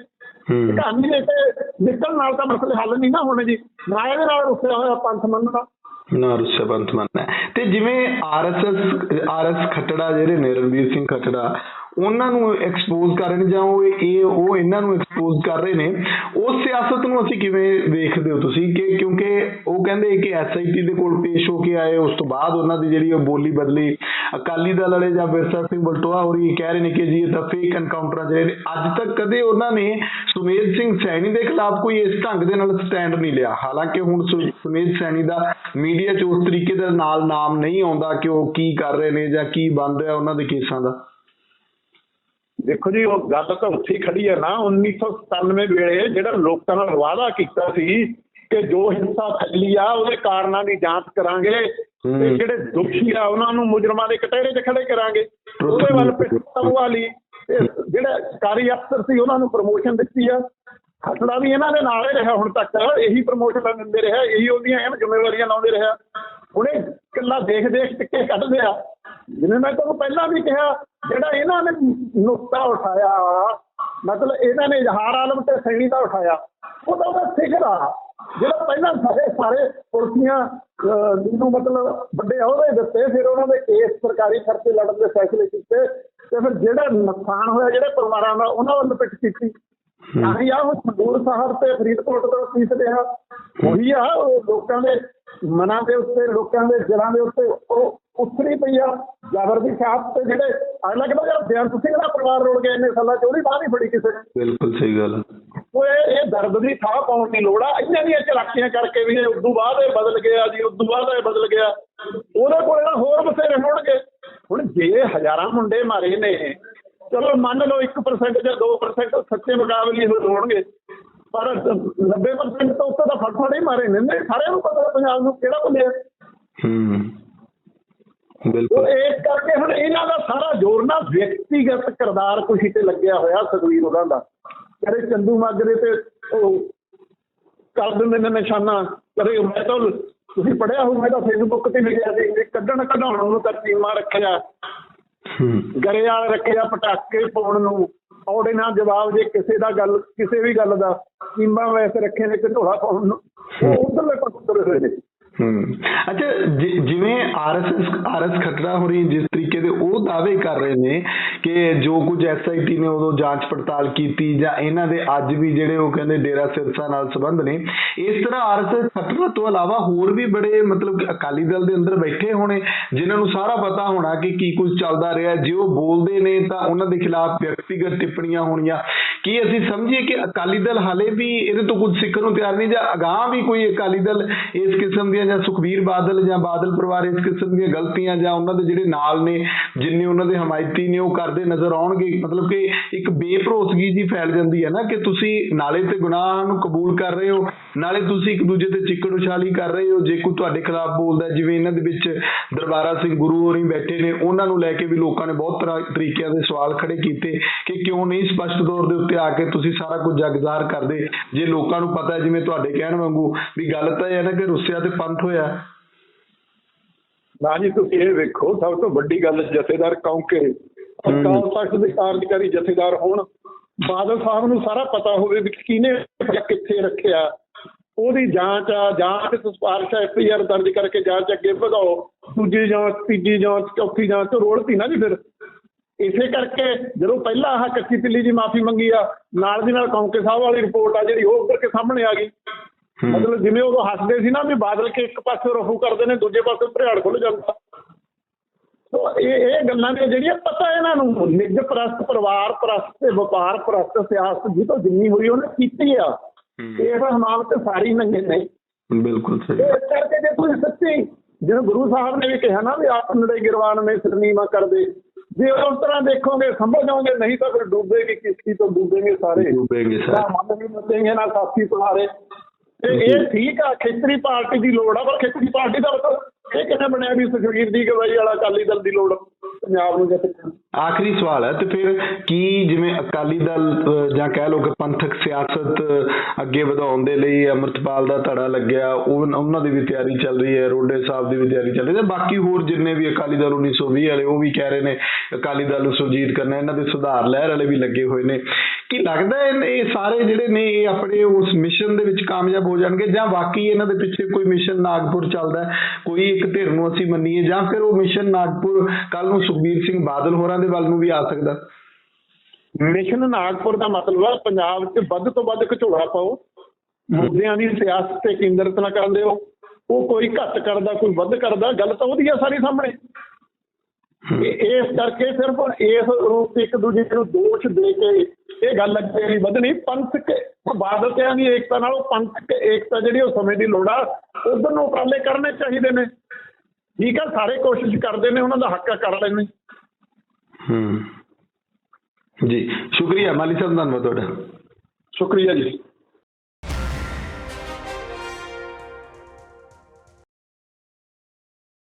ਹੂੰ। ਕਹਾਣੀ ਦੇ ਤੇ ਨਿਕਲਣ ਨਾਲ ਤਾਂ ਮਸਲੇ ਹੱਲ ਨਹੀਂ ਨਾ ਹੋਣੇ ਜੀ। ਨਾ ਇਹਦੇ ਨਾਲ ਰੁੱਸਿਆ ਹੋਇਆ ਪੰਥ ਮੰਨਣਾ। ਨਾ ਰੁੱਸਿਆ ਪੰਥ ਮੰਨਣਾ। ਤੇ ਜਿਵੇਂ ਆਰਐਸਐਸ ਆਰਐਸ ਖੱਟੜਾ ਜਿਹੜੇ ਨੇ ਰਣਵੀਰ ਸਿੰਘ ਖੱਟੜਾ ਉਹਨਾਂ ਨੂੰ ਐਕਸਪੋਜ਼ ਕਰ ਰਹੇ ਨੇ ਜਾਂ ਉਹ ਇਹ, ਉਹ ਇਹਨਾਂ ਨੂੰ ਐਕਸਪੋਜ਼ ਕਰ ਰਹੇ ਨੇ, ਉਸ ਸਿਆਸਤ ਨੂੰ ਅਸੀਂ ਕਿਵੇਂ ਵੇਖਦੇ ਹੋ ਤੁਸੀਂ? ਕਿ ਕਿਉਂਕਿ ਉਹ ਕਹਿੰਦੇ ਕਿ ਐਸਆਈਟੀ ਦੇ ਕੋਲ ਪੇਸ਼ ਹੋ ਕੇ ਆਏ, ਉਸ ਤੋਂ ਬਾਅਦ ਉਹਨਾਂ ਦੀ ਜਿਹੜੀ ਉਹ ਬੋਲੀ ਬਦਲੀ, ਅਕਾਲੀ ਦਲ ਵਾਲੇ ਜਾਂ ਵਿਰਸਾ ਸਿੰਘ ਬਲਟੋਆ ਹੋਰੀ ਕਹਿ ਰਹੇ ਨੇ ਕਿ ਜੀ ਇਹ ਤਾਂ ਫੇਕ ਐਨਕਾਊਂਟਰਾਂ ਜਿਹੜੇ ਨੇ, ਅੱਜ ਤੱਕ ਕਦੇ ਉਹਨਾਂ ਨੇ ਸੁਮੇਧ ਸਿੰਘ ਸੈਣੀ ਦੇ ਖਿਲਾਫ ਕੋਈ ਇਸ ਢੰਗ ਦੇ ਨਾਲ ਸਟੈਂਡ ਨਹੀਂ ਲਿਆ। ਹਾਲਾਂਕਿ ਹੁਣ ਸੁ- ਸੁਮੇਧ ਸੈਣੀ ਦਾ ਮੀਡੀਆ 'ਚ ਉਸ ਤਰੀਕੇ ਦੇ ਨਾਲ ਨਾਮ ਨਹੀਂ ਆਉਂਦਾ ਕਿ ਉਹ ਕੀ ਕਰ ਰਹੇ ਨੇ ਜਾਂ ਕੀ ਬਣ ਰਿਹਾ ਉਹਨਾਂ ਦੇ ਕੇਸਾਂ ਦਾ। ਦੇਖੋ ਜੀ ਉਹ ਗੱਲ ਤਾਂ ਉੱਥੇ ਖੜੀ ਹੈ ਨਾ। 1997 ਵੇਲੇ ਜਿਹੜਾ ਲੋਕਾਂ ਨਾਲ ਵਾਅਦਾ ਕੀਤਾ ਸੀ ਕਿ ਜੋ ਹਿੰਸਾ ਫੈਲੀ ਆ ਉਹਦੇ ਕਾਰਨਾਂ ਦੀ ਜਾਂਚ ਕਰਾਂਗੇ ਤੇ। ਜਿਹੜੇ ਦੋਸ਼ੀ ਆ ਉਹਨਾਂ ਨੂੰ ਮੁਜਰਮਾਂ ਦੇ ਕਟਹਿਰੇ 'ਚ ਖੜੇ ਕਰਾਂਗੇ। ਉਹਦੇ ਵੱਲ ਪਿੱਛਾ ਵਾਲੀ ਜਿਹੜਾ ਸਰਕਾਰੀ ਅਫਸਰ ਸੀ ਉਹਨਾਂ ਨੂੰ ਪ੍ਰਮੋਸ਼ਨ ਦਿੱਤੀ ਆ। ਖਸੜਾ ਵੀ ਇਹਨਾਂ ਦੇ ਨਾਲ ਹੀ ਰਿਹਾ ਹੁਣ ਤੱਕ। ਇਹੀ ਪ੍ਰਮੋਸ਼ਨ ਦਿੰਦੇ ਰਿਹਾ ਇਹੀ ਉਹਦੀਆਂ ਐਨ ਜ਼ਿੰਮੇਵਾਰੀਆਂ ਲਾਉਂਦੇ ਰਿਹਾ। ਹੁਣੇ ਇਕੱਲਾ ਦੇਖ ਦੇਖ ਟਿੱਕੇ ਕੱਢਦੇ ਆ। ਜਿਵੇਂ ਮੈਂ ਤੁਹਾਨੂੰ ਪਹਿਲਾਂ ਵੀ ਕਿਹਾ ਜਿਹੜਾ ਇਹਨਾਂ ਨੇ ਨੁਕਤਾ ਉਠਾਇਆ ਮਤਲਬ ਇਹਨਾਂ ਨੇ ਇਜ਼ਹਾਰ ਆਲਮ ਤੇ ਸੈਣੀ ਦਾ ਉਠਾਇਆ ਉਹ ਤਾਂ ਉਹਦਾ ਸਿਖਰ ਆ। ਜਿਹੜਾ ਪਹਿਲਾਂ ਸਾਰੇ ਸਾਰੇ ਪੁਲਸੀਆਂ ਨੂੰ ਮਤਲਬ ਵੱਡੇ ਅਹੁਦੇ ਦਿੱਤੇ ਫਿਰ ਉਹਨਾਂ ਦੇ ਕੇਸ ਸਰਕਾਰੀ ਖਰਚੇ ਲੜਨ ਦੇ ਫੈਸਲੇ ਕੀਤੇ ਤੇ ਫਿਰ ਜਿਹੜਾ ਨੁਕਸਾਨ ਹੋਇਆ ਜਿਹੜੇ ਪਰਿਵਾਰਾਂ ਦਾ ਉਹਨਾਂ ਵੱਲ ਪਿੱਠ ਕੀਤੀ। ਤਾਂ ਹੀ ਆ ਉਹ ਸੰਗਰੂਰ ਸਾਹਿਬ ਤੇ ਫਰੀਦਕੋਟ ਤੋਂ ਪੀਸ ਰਿਹਾ ਉਹੀ ਆ ਉਹ ਲੋਕਾਂ ਦੇ ਮਨਾਂ ਦੇ ਉੱਤੇ ਲੋਕਾਂ ਦੇ ਦਿਲਾਂ ਦੇ ਉੱਤੇ ਉਹ ਉਤਰੀ ਪਈ ਆ ਜਾਬਰ ਦੀ ਛਾਪ ਤੇ ਜਿਹੜੇ ਅਗਲਾ ਕਹਿੰਦਾ ਯਾਰ ਬੇਅੰਤ ਸਿੰਘ ਦਾ ਪਰਿਵਾਰ ਰੋਲ ਗਿਆ ਇੰਨੇ ਸਾਲਾਂ ਚ ਉਹਦੀ ਬਾਹ ਨਹੀਂ ਫੜੀ ਕਿਸੇ ਨੇ। ਬਿਲਕੁਲ ਸਹੀ ਗੱਲ ਉਹ ਇਹ ਦਰਦ ਦੀ ਥਾਂ ਪਾਉਣ ਦੀ ਲੋੜ ਆ। ਇਹਨਾਂ ਦੀਆਂ ਚਲਾਕੀਆਂ ਕਰਕੇ ਵੀ ਇਹ ਉਦੋਂ ਬਾਅਦ ਇਹ ਬਦਲ ਗਿਆ ਜੀ ਉਦੋਂ ਬਾਅਦ ਇਹ ਬਦਲ ਗਿਆ। ਉਹਦੇ ਕੋਲ ਨਾ ਹੋਰ ਬਥੇਰੇ ਹੋਣਗੇ। ਹੁਣ ਜੇ ਹਜ਼ਾਰਾਂ ਮੁੰਡੇ ਮਾਰੇ ਨੇ ਚਲੋ ਮੰਨ ਲਓ 1% ਜਾਂ 2% ਸੱਚੇ ਮੁਕਾਬਲੇ ਹੋ- ਹੋਣਗੇ। ਪਰ 90% ਤੋਂ ਉੱਤੇ ਤਾਂ ਫਟਫਟ ਹੀ ਮਾਰੇ ਨੇ। ਸਾਰਿਆਂ ਨੂੰ ਪਤਾ ਪੰਜਾਬ ਨੂੰ ਕਿਹੜਾ ਭੁੱਲਿਆ ਹੂੰ। ਬਿਲਕੁਲ। ਇਸ ਕਰਕੇ ਹੁਣ ਇਹਨਾਂ ਦਾ ਸਾਰਾ ਜ਼ੋਰ ਨਾ ਵਿਅਕਤੀਗਤ ਕਿਰਦਾਰ ਕੁਸ਼ੀ ਤੇ ਲੱਗਿਆ ਹੋਇਆ ਸੁਖਵੀਰ ਉਹਨਾਂ ਦਾ। ਕਦੇ ਚੰਦੂ ਮਾਜਰੇ ਤੇ ਉਹ ਕਰ ਦਿੰਦੇ ਨੇ ਨਿਸ਼ਾਨਾ। ਕਦੇ ਮੈਂ ਤਾਂ ਤੁਸੀਂ ਪੜਿਆ ਹੋਊ ਮੈਂ ਤਾਂ ਫੇਸਬੁੱਕ ਤੇ ਲਿਖਿਆ ਸੀ। ਕੱਢਣ ਕਢਾਉਣ ਨੂੰ ਤਰਤੀਮਾਂ ਰੱਖਿਆ। ਹੂੰ। ਗਰੇ ਵਾਲ ਰੱਖਿਆ ਪਟਾਕੇ ਪਾਉਣ ਨੂੰ। ਔੜੇ ਨਾਲ ਜਵਾਬ ਜੇ ਕਿਸੇ ਦਾ ਗੱਲ, ਕਿਸੇ ਵੀ ਗੱਲ ਦਾ ਕੀਮਾ ਵੈਸੇ ਰੱਖੇ ਨੇ ਢੋਲਾ ਪਾਉਣ ਨੂੰ, ਉਹ ਉਧਰਲੇ ਪਾਸੇ ਤੁਰੇ ਹੋਏ ਨੇ। ਹੂੰ। ਅੱਛਾ, ਜਿ- ਜਿਵੇਂ ਆਰਐਸਐਸ ਆਰਐਸ ਖਟਰਾ ਹੋਰੀ ਜਿਸ ਤਰੀਕੇ ਦੇ ਉਹ ਦਾਅਵੇ ਕਰ ਰਹੇ ਨੇ ਕਿ ਜੋ ਕੁਝ ਐਸਆਈਟੀ ਨੇ ਉਦੋਂ ਜਾਂਚ ਪੜਤਾਲ ਕੀਤੀ ਜਾਂ ਇਹਨਾਂ ਦੇ ਅੱਜ ਵੀ ਜਿਹੜੇ ਉਹ ਕਹਿੰਦੇ ਡੇਰਾ ਸਿਰਸਾ ਨਾਲ ਸੰਬੰਧ ਨੇ, ਇਸ ਤਰ੍ਹਾਂ ਆਰਐਸਐਸ ਖਟਰਾ ਤੋਂ ਇਲਾਵਾ ਹੋਰ ਵੀ ਬੜੇ ਮਤਲਬ ਅਕਾਲੀ ਦਲ ਦੇ ਅੰਦਰ ਬੈਠੇ ਹੋਣੇ, ਜਿਨ੍ਹਾਂ ਨੂੰ ਸਾਰਾ ਪਤਾ ਹੋਣਾ ਕਿ ਕੀ ਕੁਝ ਚੱਲਦਾ ਰਿਹਾ ਜੇ ਉਹ ਬੋਲਦੇ ਨੇ ਤਾਂ ਉਹਨਾਂ ਦੇ ਖਿਲਾਫ ਵਿਅਕਤੀਗਤ ਟਿੱਪਣੀਆਂ ਹੋਣੀਆਂ। ਕੀ ਅਸੀਂ ਸਮਝੀਏ ਕਿ ਅਕਾਲੀ ਦਲ ਹਾਲੇ ਵੀ ਇਹਦੇ ਤੋਂ ਕੁਝ ਸਿੱਖਣ ਨੂੰ ਤਿਆਰ ਨਹੀਂ ਜਾਂ ਅਗਾਹ ਵੀ ਕੋਈ ਅਕਾਲੀ ਦਲ ਇਸ ਕਿਸਮ ਦੀਆਂ ਜਾਂ ਸੁਖਬੀਰ ਬਾਦਲ ਜਾਂ ਬਾਦਲ ਪਰਿਵਾਰ ਇਸ ਕਿਸਮ ਦੀਆਂ ਗਲਤੀਆਂ ਜਾਂ ਉਹਨਾਂ ਦੇ ਜਿਹੜੇ ਨਾਲ ਨੇ, ਜਿੰਨੇ ਉਹਨਾਂ ਦੇ ਹਮਾਇਤੀ ਨੇ, ਉਹ ਕਰ ਕਰਦੇ ਨਜ਼ਰ ਆਉਣਗੇ। ਮਤਲਬ ਕਿ ਇੱਕ ਬੇਭਰੋਸਗੀ ਜੀ ਫੈਲ ਜਾਂਦੀ ਹੈ ਨਾ ਕਿ ਤੁਸੀਂ ਨਾਲੇ ਤੇ ਗੁਨਾਹ ਨੂੰ ਕਬੂਲ ਕਰ ਰਹੇ ਹੋ, ਨਾਲੇ ਤੁਸੀਂ ਇੱਕ ਦੂਜੇ ਤੇ ਚਿੱਕੜ ਉਛਾਲੀ ਕਰ ਰਹੇ ਹੋ। ਜੇ ਕੋਈ ਤੁਹਾਡੇ ਖਿਲਾਫ ਬੋਲਦਾ ਜਿਵੇਂ ਇਹਨਾਂ ਦੇ ਵਿੱਚ ਦਰਬਾਰਾ ਸਿੰਘ ਗੁਰੂ ਹੋਰੀ ਬੈਠੇ ਨੇ, ਉਹਨਾਂ ਨੂੰ ਲੈ ਕੇ ਵੀ ਲੋਕਾਂ ਨੇ ਬਹੁਤ ਤਰ੍ਹਾਂ ਤਰੀਕਿਆਂ ਦੇ ਸਵਾਲ ਖੜੇ ਕੀਤੇ ਕਿ ਕਿਉਂ ਨਹੀਂ ਸਪਸ਼ਟ ਤੌਰ ਦੇ ਉੱਤੇ ਆ ਕੇ ਤੁਸੀਂ ਸਾਰਾ ਕੁਝ ਜਗਜ਼ਾਰ ਕਰਦੇ? ਜੇ ਲੋਕਾਂ ਨੂੰ ਪਤਾ ਹੈ, ਜਿਵੇਂ ਤੁਹਾਡੇ ਕਹਿਣ ਵਾਂਗੂ ਵੀ ਗੱਲ ਤਾਂ ਇਹ ਹੈ ਨਾ ਕਿ ਰੁੱਸਿਆ ਤੇ ਪੰਥ ਹੋਇਆ। ਨਾ ਜੀ, ਤੁਸੀਂ ਇਹ ਵੇਖੋ, ਸਭ ਤੋਂ ਵੱਡੀ ਗੱਲ ਜਥੇਦਾਰ ਕੌਂਕੇ ਅਕਾਲ ਤਖਤ ਦੇ ਕਾਰਜਕਾਰੀ ਜਥੇਦਾਰ ਹੋਣ ਬਾਦਲ ਸਾਹਿਬ ਨੂੰ ਸਾਰਾ ਪਤਾ ਹੋਵੇ ਵੀ ਕਿਹਨੇ ਕਿੱਥੇ ਰੱਖਿਆ। ਉਹਦੀ ਜਾਂਚ ਆ ਜਾਂਚ ਸਿਫਾਰਿਸ਼ ਐਫਆਈਆਰ ਦਰਜ ਕਰਕੇ ਜਾਂਚ ਅੱਗੇ ਵਧਾਓ ਦੂਜੀ ਜਾਂਚ ਤੀਜੀ ਜਾਂਚ ਚੌਥੀ ਜਾਂਚ ਰੋੜਤੀ ਨਾ ਜੀ ਫਿਰ। ਇਸੇ ਕਰਕੇ ਜਦੋਂ ਪਹਿਲਾਂ ਆਹ ਕੱਚੀ ਪਿੱਲੀ ਦੀ ਮਾਫੀ ਮੰਗੀ ਆ ਨਾਲ ਦੀ ਨਾਲ ਕੌਂਕੇ ਸਾਹਿਬ ਵਾਲੀ ਰਿਪੋਰਟ ਆ ਜਿਹੜੀ ਉਹ ਉੱਪਰ ਕੇ ਸਾਹਮਣੇ ਆ ਗਈ। ਮਤਲਬ ਜਿਵੇਂ ਉਦੋਂ ਹੱਸਦੇ ਸੀ ਨਾ ਵੀ ਬਾਦਲ ਕੇ ਇੱਕ ਪਾਸੇ ਰਫੂ ਕਰਦੇ ਨੇ ਦੂਜੇ ਪਾਸੇ ਭਰਿਆੜ ਖੁੱਲ ਜਾਂਦਾ। ਇਹ ਇਹ ਗੱਲਾਂ ਨੇ ਜਿਹੜੀਆਂ ਪਤਾ ਇਹਨਾਂ ਨੂੰ। ਨਿੱਜ ਪ੍ਰਸਤ ਪਰਿਵਾਰ ਪ੍ਰਸਤ ਤੇ ਵਪਾਰ ਪ੍ਰਸਤ ਸਿਆਸਤ ਜਿੱਤੋਂ ਜਿੰਨੀ ਹੋਈ ਉਹਨੇ ਕੀਤੀ ਆ। ਇਹ ਹਮਾਮਤ ਸਾਰੀ ਨੰਗੇ ਨਹੀਂ ਬਿਲਕੁਲ ਸਹੀ। ਤੇ ਇਸ ਕਰਕੇ ਜੇ ਤੁਸੀਂ ਸੱਚੀ ਜਿਵੇਂ ਗੁਰੂ ਸਾਹਿਬ ਨੇ ਵੀ ਕਿਹਾ ਨਾ ਵੀ ਆਪ ਨੜੇ ਗਿਰਵਾਨ ਮੇ ਸਰਨੀਮਾ ਕਰਦੇ ਜੇ ਉਸ ਤਰ੍ਹਾਂ ਦੇਖੋਗੇ ਸਮਝ ਜਾਓਗੇ ਨਹੀਂ ਤਾਂ ਫਿਰ ਡੂਬੇਗੀ ਕਿਸ਼ਤੀ ਤੋਂ ਡੂਬेंगे ਸਾਰੇ। ਡੂਬੇਂਗੇ ਸਰ। ਮਨ ਵੀ ਮਤੇਂਗੇ ਨਾ ਸਾਥੀ ਤੁਹਾਰੇ ਤੇ ਇਹ ਠੀਕ ਆ ਖੇਤਰੀ ਪਾਰਟੀ ਦੀ ਲੋੜ ਆ ਪਰ ਖੇਤਰੀ ਪਾਰਟੀ ਦਾ ਮਤਲਬ ਇਹ ਕਿਵੇਂ ਬਣਿਆ ਵੀ ਸੁਖਵੀਰ ਦੀ ਗਵਾਈ ਵਾਲਾ ਅਕਾਲੀ ਦਲ ਦੀ ਲੋੜ ਪੰਜਾਬ ਨੂੰ ਜਿੱਤ ਆਖਰੀ ਸਵਾਲ ਹੈ ਤੇ ਫਿਰ ਕੀ ਜਿਵੇਂ ਅਕਾਲੀ ਦਲ ਜਾਂ ਕਹਿ ਲਓ ਕਿ ਪੰਥਕ ਸਿਆਸਤ ਅੱਗੇ ਵਧਾਉਣ ਦੇ ਲਈ ਅੰਮ੍ਰਿਤਪਾਲ ਦਾ ਧੜਾ ਲੱਗਿਆ ਉਹਨਾਂ ਦੀ ਵੀ ਤਿਆਰੀ ਚੱਲ ਰਹੀ ਹੈ, ਰੋਡੇ ਸਾਹਿਬ ਦੀ ਵੀ ਤਿਆਰੀ ਚੱਲ ਰਹੀ ਹੈ, ਤੇ ਬਾਕੀ ਹੋਰ ਜਿੰਨੇ ਵੀ ਅਕਾਲੀ ਦਲ 1920 ਵਾਲੇ, ਉਹ ਵੀ ਕਹਿ ਰਹੇ ਨੇ ਅਕਾਲੀ ਦਲ ਨੂੰ ਸੁਰਜੀਤ ਕਰਨਾ, ਇਹਨਾਂ ਦੇ ਸੁਧਾਰ ਲਹਿਰ ਵਾਲੇ ਵੀ ਲੱਗੇ ਹੋਏ ਨੇ। ਕੀ ਲੱਗਦਾ ਹੈ ਇਹ- ਸਾਰੇ ਜਿਹੜੇ ਨੇ, ਇਹ ਆਪਣੇ ਉਸ ਮਿਸ਼ਨ ਦੇ ਵਿੱਚ ਕਾਮਯਾਬ ਹੋ ਜਾਣਗੇ, ਜਾਂ ਬਾਕੀ ਇਹਨਾਂ ਦੇ ਪਿੱਛੇ ਕੋਈ ਮਿਸ਼ਨ ਨਾਗਪੁਰ ਚੱਲਦਾ ਕੋਈ ਇੱਕ ਧਿਰ ਨੂੰ ਅਸੀਂ ਮੰਨੀਏ, ਜਾਂ ਫਿਰ ਉਹ ਮਿਸ਼ਨ ਨਾਗਪੁਰ ਕੱਲ ਨੂੰ ਸੁਖਬੀਰ ਸਿੰਘ ਬਾਦਲ ਹੋਰਾਂ ਦੇ ਵੱਲ ਨੂੰ ਵੀ ਆ ਸਕਦਾ। ਮਿਸ਼ਨ ਨਾਗਪੁਰ ਦਾ ਮਤਲਬ ਆ ਪੰਜਾਬ 'ਚ ਵੱਧ ਤੋਂ ਵੱਧ ਘਚੋੜਾ ਪਾਓ। ਮੁੱਦਿਆਂ ਦੀ ਸਿਆਸਤ ਤੇ ਕੇਂਦਰਿਤ ਨਾ ਕਰਨ ਦਿਓ। ਉਹ ਕੋਈ ਘੱਟ ਕਰਦਾ ਕੋਈ ਵੱਧ ਕਰਦਾ ਗੱਲ ਤਾਂ ਉਹਦੀ ਆ ਸਾਰੀ ਸਾਹਮਣੇ। ਇਹ- ਇਸ ਕਰਕੇ ਸਿਰਫ ਇਸ ਰੂਪ ਇੱਕ ਦੂਜੇ ਨੂੰ ਦੋਸ਼ ਦੇ ਕੇ ਇਹ ਗੱਲ ਅੱਗੇ ਨਹੀਂ ਵਧਣੀ। ਪੰਥਕ ਬਾਦਤਿਆਂ ਦੀ ਏਕਤਾ ਨਾਲ ਉਹ ਪੰਥਕ ਏਕਤਾ ਜਿਹੜੀ ਉਹ ਸਮੇਂ ਦੀ ਲੋੜ ਆ ਉਧਰ ਨੂੰ ਉਪਰਾਲੇ ਕਰਨੇ ਚਾਹੀਦੇ ਨੇ। ਠੀਕ ਆ ਸਾਰੇ ਕੋਸ਼ਿਸ਼ ਕਰਦੇ ਨੇ ਉਹਨਾਂ ਦਾ ਹੱਕ ਕਰ ਲੈਣੇ ਹੂੰ। ਜੀ ਸ਼ੁਕਰੀਆ ਮਾਲੀ ਸਾਹਿਬ ਧੰਨਵਾਦ ਤੁਹਾਡਾ। ਸ਼ੁਕਰੀਆ ਜੀ।